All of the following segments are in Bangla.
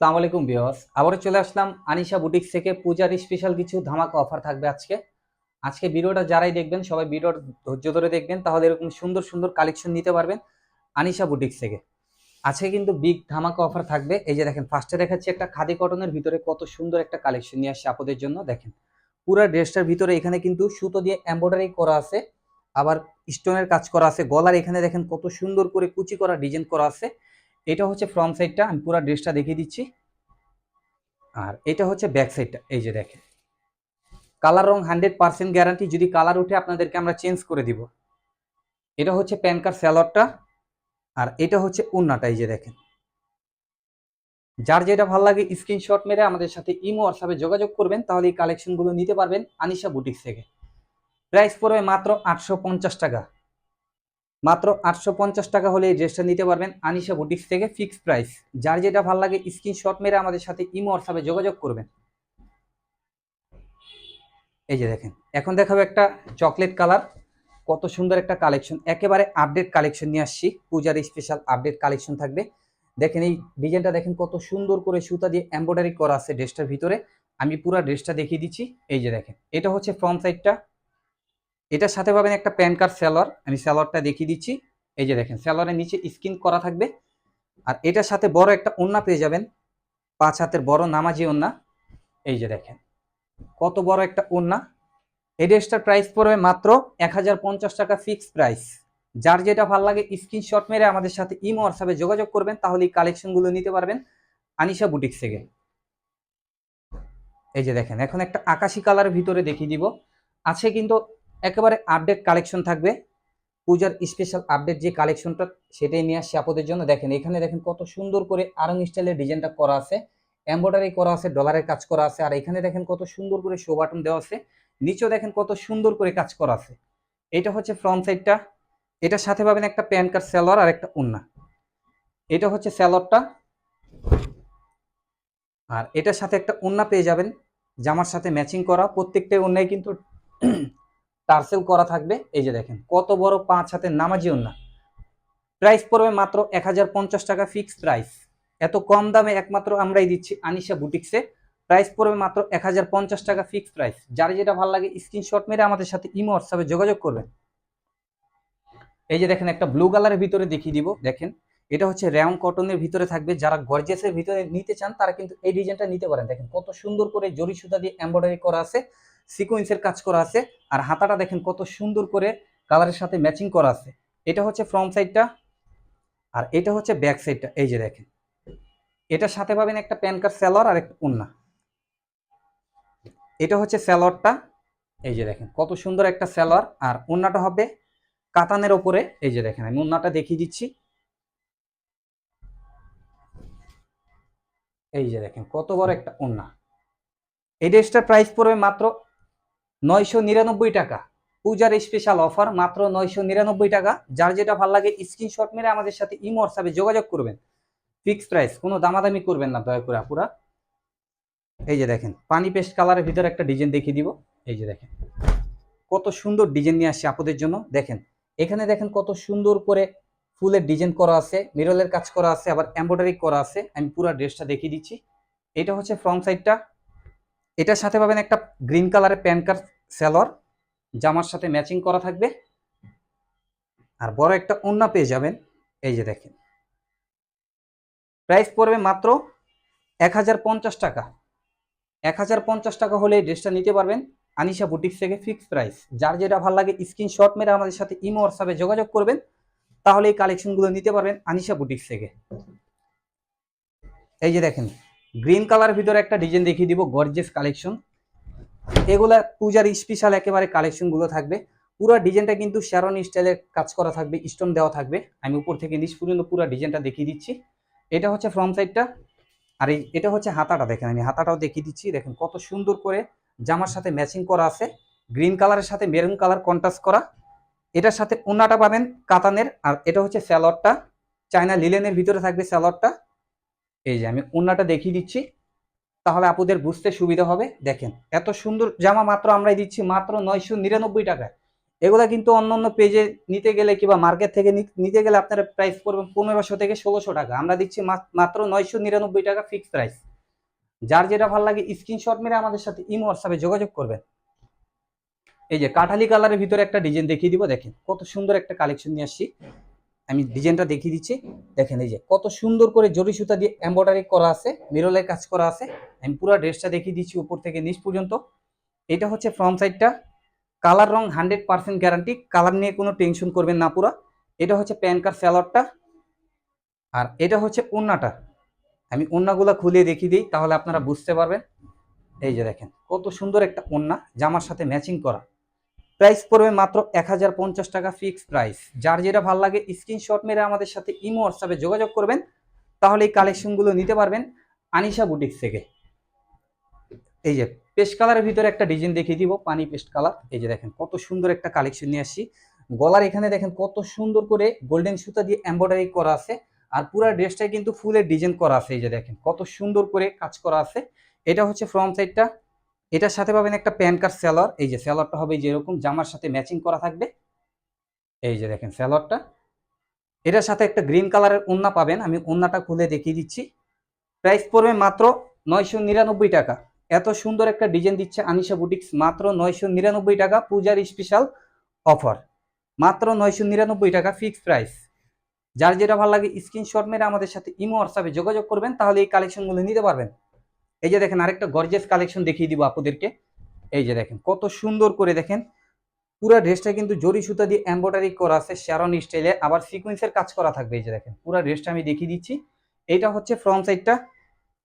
সালাম আলাইকুম বিয়স আবারও চলে আসলাম আনিশা বুটিক থেকে। পূজার স্পেশাল কিছু ধামাকা অফার থাকবে আজকে। আজকে ভিডিওটা যারাই দেখবেন, সবাই ভিডিওর ধৈর্য ধরে দেখবেন, তাহলে এরকম সুন্দর সুন্দর কালেকশন নিতে পারবেন আনিশা বুটিক থেকে। আজকে কিন্তু বিগ ধামাকা অফার থাকবে। এই যে দেখেন ফার্স্টে দেখাচ্ছি একটা খাদি কটনের ভিতরে কত সুন্দর একটা কালেকশন নিয়ে আসছে আপনাদের জন্য। দেখেন, পুরো ড্রেসটার ভিতরে এখানে কিন্তু সুতো দিয়ে এমব্রয়ডারি করা আছে, আবার স্টোনের কাজ করা আছে। গলার এখানে দেখেন কত সুন্দর করে কুচি করা ডিজাইন করা আছে। এটা হচ্ছে ফ্রন্ট সাইডটা আমি পুরো ড্রেসটা দেখিয়ে দিচ্ছি। আর এটা হচ্ছে ব্যাক সাইডটা এই যে দেখেন। কালার রং হান্ড্রেড পার্সেন্ট গ্যারান্টি যদি কালার উঠে আপনাদেরকে আমরা চেঞ্জ করে দিব। এটা হচ্ছে প্যান কার্ড স্যালোয়ারটা আর এটা হচ্ছে উন্নাটা, এই যে দেখেন। যার যেটা ভালো লাগে স্ক্রিনশট মেরে আমাদের সাথে ইমো হোয়াটসঅ্যাপে যোগাযোগ করবেন, তাহলে এই কালেকশনগুলো নিতে পারবেন আনিশা বুটিক্স থেকে। প্রাইস পড়বে মাত্র আটশো পঞ্চাশ টাকা। মাত্র আটশো পঞ্চাশ টাকা হলে এই ড্রেসটা নিতে পারবেন আনিশা বুটিক্স থেকে ফিক্স প্রাইস যার যেটা ভালো লাগে স্ক্রিনশট মেরে আমাদের সাথে ইমো হোয়াটসঅ্যাপে যোগাযোগ করবেন। এই যে দেখেন, এখন দেখাবো একটা চকলেট কালার কত সুন্দর একটা কালেকশন একেবারে আপডেট কালেকশন নিয়ে আসছি। পূজার স্পেশাল আপডেট কালেকশন থাকবে। দেখেন এই ডিজাইনটা দেখেন কত সুন্দর করে সুতা দিয়ে এমব্রয়ডারি করা আছে ড্রেসটার ভিতরে। আমি পুরো ড্রেসটা দেখিয়ে দিচ্ছি। এই যে দেখেন, এটা হচ্ছে ফ্রন্ট সাইডটা এটার সাথে পাবেন একটা প্যান কার্ড স্যালোয়ার। আমি স্যালোয়ারটা দেখিয়ে দিচ্ছি। এই যে দেখেন, স্যালোয়ারের নিচে স্কিন করা থাকবে। আর এটার সাথে বড় একটা ওন্না পেয়ে যাবেন। পাঁচ হাতের বড় নামাজি ওন্না। এই যে দেখেন, কত বড় একটা ওন্না। এই ড্রেসটার প্রাইস পড়বে মাত্র এক হাজার পঞ্চাশ টাকা ফিক্স প্রাইস যার যেটা ভালো লাগে স্ক্রিনশট মেরে আমাদের সাথে ইমো হোয়াটসঅ্যাপে যোগাযোগ করবেন তাহলে এই কালেকশনগুলো নিতে পারবেন আনিশা বুটিক্স থেকে। এই যে দেখেন, এখন একটা আকাশি কালারের ভিতরে দেখিয়ে দিব। আছে কিন্তু একেবারে আপডেট কালেকশন থাকবে। পূজার স্পেশাল আপডেট যে কালেকশনটা সেটাই নিয়ে আসছে আপনাদের জন্য। দেখেন, এখানে দেখেন কত সুন্দর করে আরং স্টাইলের ডিজাইনটা করা আছে। এমব্রয়ডারি করা আছে ডলারের কাজ করা আছে। আর এখানে দেখেন কত সুন্দর করে শো বাটন দেওয়া আছে। নিচেও দেখেন কত সুন্দর করে কাজ করা আছে। এটা হচ্ছে ফ্রন্ট সাইডটা এটার সাথে পাবেন একটা প্যান কার্ড স্যালোয়ার আর একটা উন্না। এটা হচ্ছে স্যালোয়ারটা আর এটার সাথে একটা উন্না পেয়ে যাবেন। জামার সাথে ম্যাচিং করা। প্রত্যেকটা উন্নায় কিন্তু টার্সেল করা থাকবে। এই যে দেখেন, কত বড় পাঁচ হাতের নামাজি উন্না প্রাইস পড়বে মাত্র এক হাজার পঞ্চাশ টাকা ফিক্স প্রাইস এত কম দামে একমাত্র আমরাই দিচ্ছি আনিশা বুটিক্সে প্রাইস পড়বে মাত্র এক হাজার পঞ্চাশ টাকা ফিক্স প্রাইস যার যেটা ভালো লাগে স্ক্রিনশট মেরে আমাদের সাথে ইমো হোয়াটসঅ্যাপে যোগাযোগ করবেন। এই যে দেখেন, একটা ব্লু কালারের ভিতরে দেখিয়ে দিব। দেখেন, এটা হচ্ছে র্যাম কটনের ভিতরে থাকবে। যারা গর্জেসের ভিতরে নিতে চান, তারা কিন্তু এই ডিজাইনটা নিতে পারেন। দেখেন, কত সুন্দর করে জরি সুতা দিয়ে এমব্রয়ডারি করা আছে। সিকোয়েন্সের কাজ করা আছে। আর হাতাটা দেখেন কত সুন্দর করে কালারের সাথে ম্যাচিং করা আছে। এটা হচ্ছে ফ্রন্ট সাইডটা আর এটা হচ্ছে ব্যাক সাইডটা এই যে দেখেন, এটার সাথে পাবেন একটা প্যান কার্ড স্যালোয়ার আর একটা উন্না এটা হচ্ছে স্যালোয়ারটা এই যে দেখেন, কত সুন্দর একটা স্যালোয়ার আর উন্নাটা হবে কাতানের ওপরে। এই যে দেখেন, আমি উন্নাটা দেখিয়ে দিচ্ছি। এই যে দেখেন, কত বড় একটা উন্না এই ড্রেসটার প্রাইস পড়বে মাত্র নয়শো নিরানব্বই টাকা। পূজার স্পেশাল অফার মাত্র নয়শো নিরানব্বই টাকা। যার যেটা ভালো লাগে স্ক্রিনশট মেরে আমাদের সাথে ইমো হোয়াটসঅ্যাপে যোগাযোগ করবেন। ফিক্স প্রাইস কোনো দামাদামি করবেন না, দয়া করে আপুরা। এই যে দেখেন, পানি পেস্ট কালারের ভিতরে একটা ডিজাইন দেখিয়ে দিব। এই যে দেখেন, কত সুন্দর ডিজাইন নিয়ে আসছে আপনাদের জন্য। দেখেন, এখানে দেখেন কত সুন্দর করে ফুলের ডিজাইন করা আছে মিরলের কাজ করা আছে, আবার এমব্রয়ডারি করা আছে। আমি পুরো ড্রেসটা দেখিয়ে দিচ্ছি। এটা হচ্ছে ফ্রন্ট সাইডটা এটার সাথে পাবেন একটা গ্রিন কালারের প্যান কার্ড স্যালোয়ার জামার সাথে ম্যাচিং করা থাকবে। আর বড় একটা ওন্না পেয়ে যাবেন, এই যে দেখেন। প্রাইস পড়বে মাত্র এক হাজার পঞ্চাশ টাকা। এক হাজার পঞ্চাশ টাকা হলে ড্রেসটা নিতে পারবেন আনিশা বুটিক্স থেকে ফিক্স প্রাইস যার যেটা ভালো লাগে স্ক্রিনশট মেরে আমাদের সাথে ইমো হোয়াটসঅ্যাপে যোগাযোগ করবেন, তাহলে এই কালেকশনগুলো নিতে পারবেন আনিশা বুটিক্স থেকে। এই যে দেখেন গ্রিন কালার ভিতরে একটা ডিজাইন দেখিয়ে দিব গর্জেস কালেকশন এগুলা পূজার স্পেশাল একেবারে কালেকশনগুলো থাকবে। পুরো ডিজাইনটা কিন্তু শ্যারন স্টাইলের কাজ করা থাকবে স্টোন দেওয়া থাকবে। আমি উপর থেকে নিচ পর্যন্ত পুরো ডিজাইনটা দেখিয়ে দিচ্ছি। এটা হচ্ছে ফ্রন্ট সাইডটা আর এই, এটা হচ্ছে হাতাটা দেখেন আমি, হাতাটাও দেখিয়ে দিচ্ছি। দেখেন কত সুন্দর করে জামার সাথে ম্যাচিং করা আছে। গ্রিন কালারের সাথে মেরুন কালার কন্ট্রাস্ট করা। এটার সাথে ওনাটা পাবেন কাতানের। আর এটা হচ্ছে স্যালোয়ারটা চায়না লিলেনের ভিতরে থাকবে স্যালোয়ারটা এই যে আমি ওনাটা দেখিয়ে দিচ্ছি, তাহলে আপুদের বুঝতে সুবিধা হবে। দেখেন, এত সুন্দর জামা মাত্র আমরাই দিচ্ছি, মাত্র নয়শো নিরানব্বই টাকায় এগুলা কিন্তু অন্য অন্য পেজে নিতে গেলে কিংবা মার্কেট থেকে নিতে গেলে আপনার প্রাইস পড়বে পনেরোশো থেকে ষোলোশো টাকা। আমরা দিচ্ছি মাত্র নয়শো নিরানব্বই টাকা ফিক্স প্রাইস যার যেটা ভালো লাগে স্ক্রিনশট মেরে আমাদের সাথে ইমো হোয়াটসঅ্যাপে যোগাযোগ করবেন। এই যে কাঠালি কালারের ভিতরে একটা ডিজাইন দেখিয়ে দিব, দেখেন, কত সুন্দর একটা কালেকশন নিয়ে আসছি। আমি ডিজাইনটা দেখিয়ে দিচ্ছি। দেখেন এই যে, কত সুন্দর করে জরি সুতা দিয়ে এম্ব্রয়ডারি করা আছে মিরলের কাজ করা আছে। আমি পুরো ড্রেসটা দেখিয়ে দিচ্ছি উপর থেকে নিচ পর্যন্ত। এটা হচ্ছে ফ্রন্ট সাইডটা কালার রং হান্ড্রেড পার্সেন্ট গ্যারান্টি কালার নিয়ে কোনো টেনশন করবেন না পুরা। এটা হচ্ছে প্যান কার্ড স্যালাডটা আর এটা হচ্ছে ওন্নাটা আমি ওন্নাগুলো খুলে দেখিয়ে দিই, তাহলে আপনারা বুঝতে পারবেন। এই যে দেখেন, কত সুন্দর একটা ওন্না জামার সাথে ম্যাচিং করা। প্রাইস পড়বে মাত্র এক হাজার পঞ্চাশ টাকা ফিক্স প্রাইস যার যেটা ভালো লাগে স্ক্রিনশট মেরে আমাদের সাথে ইমো হোয়াটসঅ্যাপে যোগাযোগ করবেন, তাহলে এই কালেকশনগুলো নিতে পারবেন আনিশা বুটিক্স থেকে। এই যে পেস্ট কালারের ভিতরে একটা ডিজাইন দেখিয়ে দিব, পানি পেস্ট কালার এই যে দেখেন, কত সুন্দর একটা কালেকশন নিয়ে আসছি। গলার এখানে দেখেন, কত সুন্দর করে গোল্ডেন সুতা দিয়ে এমব্রয়ডারি করা আছে। আর পুরো ড্রেসটাই কিন্তু ফুলের ডিজাইন করা আছে, এই যে দেখেন, কত সুন্দর করে কাজ করা আছে। এটা হচ্ছে ফ্রন্ট সাইডটা এটার সাথে পাবেন একটা প্যান কার্ড স্যালোয়ার এই যে স্যালোয়ারটা হবে যেরকম জামার সাথে ম্যাচিং করা থাকবে। এই যে দেখেন স্যালোয়ারটা এটার সাথে একটা গ্রিন কালারের ওন্না পাবেন। আমি ওন্নাটা খুলে দেখিয়ে দিচ্ছি। প্রাইস পড়বে মাত্র নয়শো নিরানব্বই টাকা। এত সুন্দর একটা ডিজাইন দিচ্ছে আনিশা বুটিক্স। মাত্র নয়শো নিরানব্বই টাকা পূজার স্পেশাল অফার মাত্র নয়শো নিরানব্বই টাকা ফিক্সড প্রাইস যার যেটা ভালো লাগে স্ক্রিনশট মেরে আমাদের সাথে ইমো হোয়াটসঅ্যাপে যোগাযোগ করবেন। তাহলে এই কালেকশনগুলো নিতে পারবেন। এই যে দেখেন আরেকটা গর্জেস কালেকশন দেখিয়ে দিব আপুদেরকে এই যে দেখেন, কত সুন্দর করে দেখেন। পুরো ড্রেসটা কিন্তু জরি সুতা দিয়ে এমব্রয়ডারি করা আছে শ্যারন স্টাইলে আবার সিকোয়েন্সের কাজ করা থাকবে, এই যে দেখেন, পুরো ড্রেসটা আমি দেখিয়ে দিচ্ছি। এটা হচ্ছে ফ্রন্ট সাইডটা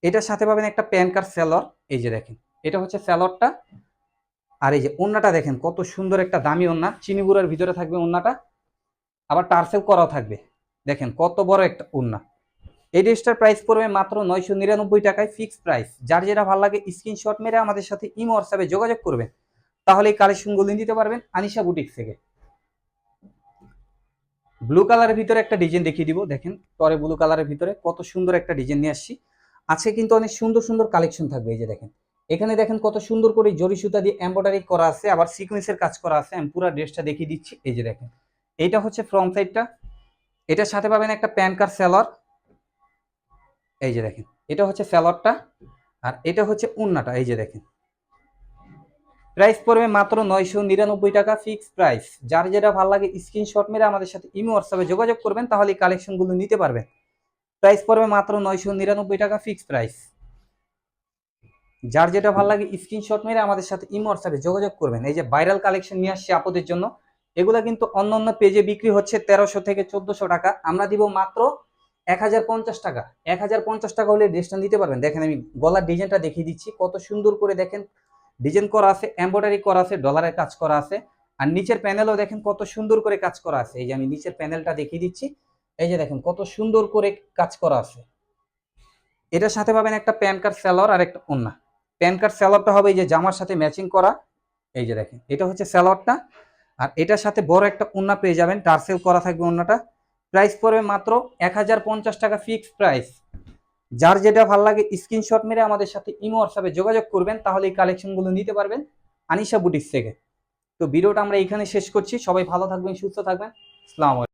এটার সাথে পাবেন একটা প্যান কার্ড স্যালর এই যে দেখেন, এটা হচ্ছে স্যালরটা আর এই যে ওন্নাটা দেখেন, কত সুন্দর একটা দামি ওন্না। চিনিগুড়ার ভিতরে থাকবে ওন্নাটা। আবার টার্সেল করাও থাকবে। দেখেন, কত বড় একটা ওন্না। এই ড্রেসটার প্রাইস পড়বে মাত্র নয়শো নিরানব্বই টাকায় ফিক্সড প্রাইস যার যেটা ভালো লাগে স্ক্রিনশট মেরে আমাদের সাথে ইমো হোয়াটসঅ্যাপে যোগাযোগ করবেন। তাহলে এই কালেকশনগুলো নিতে পারবেন আনিশা বুটিক থেকে। ব্লু কালারের ভিতরে একটা ডিজাইন দেখিয়ে দিব, দেখেন টরে ব্লু কালারের ভিতরে কত সুন্দর একটা ডিজাইন নিয়ে আসছি। আজকে কিন্তু অনেক সুন্দর সুন্দর কালেকশন থাকবে, এই যে দেখেন। এখানে দেখেন কত সুন্দর করে জরি সুতা দিয়ে এমব্রয়ডারি করা আছে, আবার সিকোয়েন্সের কাজ করা আছে। আমি পুরো ড্রেসটা দেখিয়ে দিচ্ছি, এই যে দেখেন। এইটা হচ্ছে ফ্রন্ট সাইডটা এটার সাথে পাবেন একটা প্যান কার্ড স্যালোয়ার এই যে দেখেন, এটা হচ্ছে স্যালোয়ারটা আর এটা হচ্ছে উন্নাটা, এই যে দেখেন। প্রাইস পড়বে মাত্র নয়শো নিরানব্বই টাকা ফিক্স প্রাইস। যার যেটা ভালো লাগে স্ক্রিনশট মেরে আমাদের সাথে ইমো, হোয়াটসঅ্যাপে যোগাযোগ করবেন, তাহলে এই কালেকশনগুলো নিতে পারবেন। প্রাইস পড়বে মাত্র নয়শো নিরানব্বই টাকা ফিক্স প্রাইস। যার যেটা ভালো লাগে স্ক্রিনশট মেরে আমাদের সাথে ইমো, হোয়াটসঅ্যাপে যোগাযোগ করবেন। এই যে ভাইরাল কালেকশন নিয়ে আসছে আপদের জন্য, এগুলো কিন্তু অন্য অন্য পেজে বিক্রি হচ্ছে তেরোশো থেকে চোদ্দশো টাকা। আমরা দিব মাত্র এক হাজার পঞ্চাশ টাকা। এক হাজার পঞ্চাশ টাকা হলে ড্রেসটা নিতে পারবেন। দেখেন আমি গলার ডিজাইনটা দেখিয়ে দিচ্ছি। কত সুন্দর করে দেখেন। ডিজাইন করা আছে এমব্রয়ডারি করা আছে ডলারের কাজ করা আছে। আর নিচের প্যানেলও দেখেন কত সুন্দর করে কাজ করা আছে। এই যে আমি নিচের প্যানেলটা দেখিয়ে দিচ্ছি। এই যে দেখেন কত সুন্দর করে কাজ করা আছে। এটার সাথে পাবেন একটা প্যান কার্ড স্যালোয়ার আর একটা ওন্না প্যান কার্ড স্যালোয়ারটা হবে এই যে জামার সাথে ম্যাচিং করা। এই যে দেখেন, এটা হচ্ছে স্যালোয়ারটা আর এটার সাথে বড় একটা ওন্না পেয়ে যাবেন। টার্সেল করা থাকবে ওন্নাটা প্রাইস পড়বে মাত্র এক হাজার পঞ্চাশ টাকা ফিক্সড প্রাইস। যার যেটা ভালো লাগে, স্ক্রিনশট মেরে আমাদের সাথে ইমো, হোয়াটসঅ্যাপে যোগাযোগ করবেন তাহলে এই কালেকশনগুলো নিতে পারবেন আনিশা বুটিক্স থেকে। তো ভিডিওটা আমরা এখানে শেষ করছি। সবাই ভালো থাকবেন, সুস্থ থাকবেন। আসসালামু